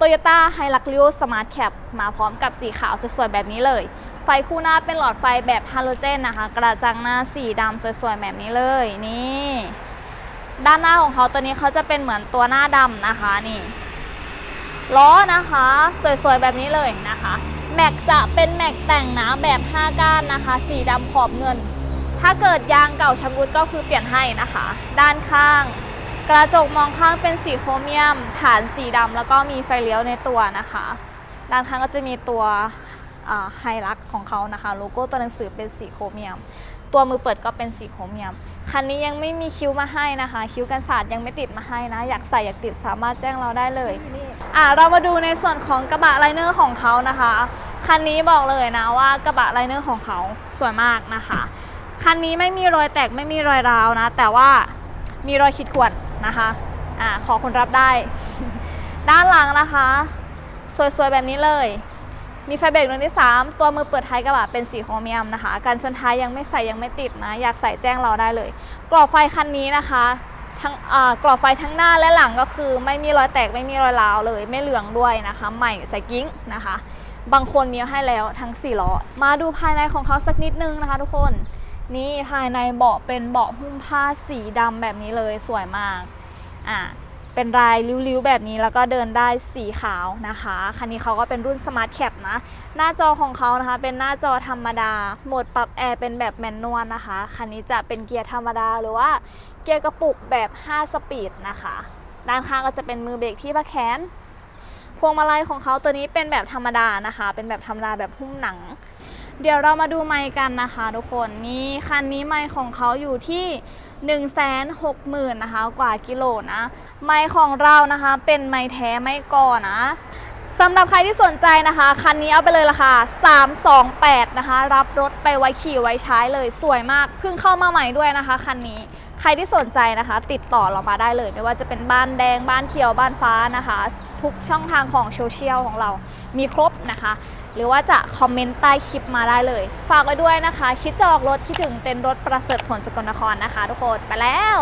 Toyota h i l u x r i o Smart Cap มาพร้อมกับสีขาวสวยๆแบบนี้เลย ไฟคู่หน้าเป็นหลอดไฟแบบฮาโลเจนนะคะ กระจังหน้าสีดำสวยๆแบบนี้เลยนี่ด้านหน้าของเขาตัวนี้เขาจะเป็นเหมือนตัวหน้าดำนะคะนี่ล้อนะคะสวยๆแบบนี้เลยนะคะแม็กจะเป็นแม็กแต่งหนาแบบ5ก้านนะคะ สีดำขอบเงิน ถ้าเกิดยางเก่าชำรุดก็คือเปลี่ยนให้นะคะ ด้านข้าง กระจกมองข้างเป็นสีโครเมียม ฐานสีดำแล้วก็มีไฟเลี้ยวในตัวนะคะ ด้านข้างก็จะมีตัวไฮลักของเขานะคะ โลโก้ตัวหนังสือเป็นสีโครเมียม ตัวมือเปิดก็เป็นสีโครเมียม คันนี้ยังไม่มีคิ้วมาให้นะคะ คิ้วกันศาสตร์ยังไม่ติดมาให้นะ อยากใส่อยากติดสามารถแจ้งเราได้เลยอะเรามาดูในส่วนของกระบะไลเนอร์ของเขานะคะ คันนี้บอกเลยนะว่ากระบะไลเนอร์ของเขาสวยมากนะคะ คันนี้ไม่มีรอยแตกไม่มีรอยร้าวนะ แต่ว่ามีรอยขีดข่วน นะคะอ่าขอคนรับได้ ด้านหลังนะคะ สวยๆ แบบนี้เลย มีไฟเบรกดวงที่ 3 ตัวมือเปิดท้ายกระบะเป็นสีโครเมียมนะคะ การชนท้ายยังไม่ใส่ยังไม่ติดนะ อยากใส่แจ้งเราได้เลย กรอบไฟคันนี้นะคะทั้งอ่ากรอบไฟทั้งหน้าและหลังก็คือ ไม่มีรอยแตกไม่มีรอยร้าวเลย ไม่เหลืองด้วยนะคะ ใหม่ใส่กิ้งนะคะ บางคนมีให้แล้วทั้ง4ล้อมาดูภายในของเขาสักนิดนึงนะคะ ทุกคน นี่ภายในเบาะเป็นเบาะหุ้มผ้าสีดำแบบนี้เลยสวยมาก อ่าเป็นลายริ้วๆ แบบนี้แล้วก็เดินได้สีขาวนะคะ คันนี้เขาก็เป็นรุ่น Smart Cap นะ หน้าจอของเขานะคะ เป็นหน้าจอธรรมดา โหมดปรับแอร์เป็นแบบแมนนวลนะคะ คันนี้จะเป็นเกียร์ธรรมดาหรือว่าเกียร์กระปุกแบบ 5 สปีดนะคะ ด้านข้างก็จะเป็นมือเบรกที่พะแขน พวงมาลัยของเขาตัวนี้เป็นแบบธรรมดานะคะ เป็นแบบธรรมดาแบบหุ้มหนัง เดี๋ยวเรามาดูไมค์กันนะคะทุกคนนี่คันนี้ไมค์ของเขาอยู่ที่ 1 6 0 0 0 0นะคะกว่ากิโลนะ ไมค์ของเรานะคะเป็นไมค์แท้ไม่ก่อนะสำหรับใครที่สนใจนะคะ คันนี้เอาไปเลยราคา 328 นะคะ รับรถไปไว้ขี่ไว้ใช้เลยสวยมากเพิ่งเข้ามาใหม่ด้วยนะคะคันนี้ใครที่สนใจนะคะ ติดต่อเรามาได้เลย ไม่ว่าจะเป็นบ้านแดงบ้านเขียวบ้านฟ้านะคะ ทุกช่องทางของโซเชียลของเรามีครบนะคะ หรือว่าจะคอมเมนต์ใต้คลิปมาได้เลย ฝากไว้ด้วยนะคะ คิดจะออกรถคิดถึงเต็นท์รถประเสริฐผลสกลนครนะคะ ทุกคนไปแล้ว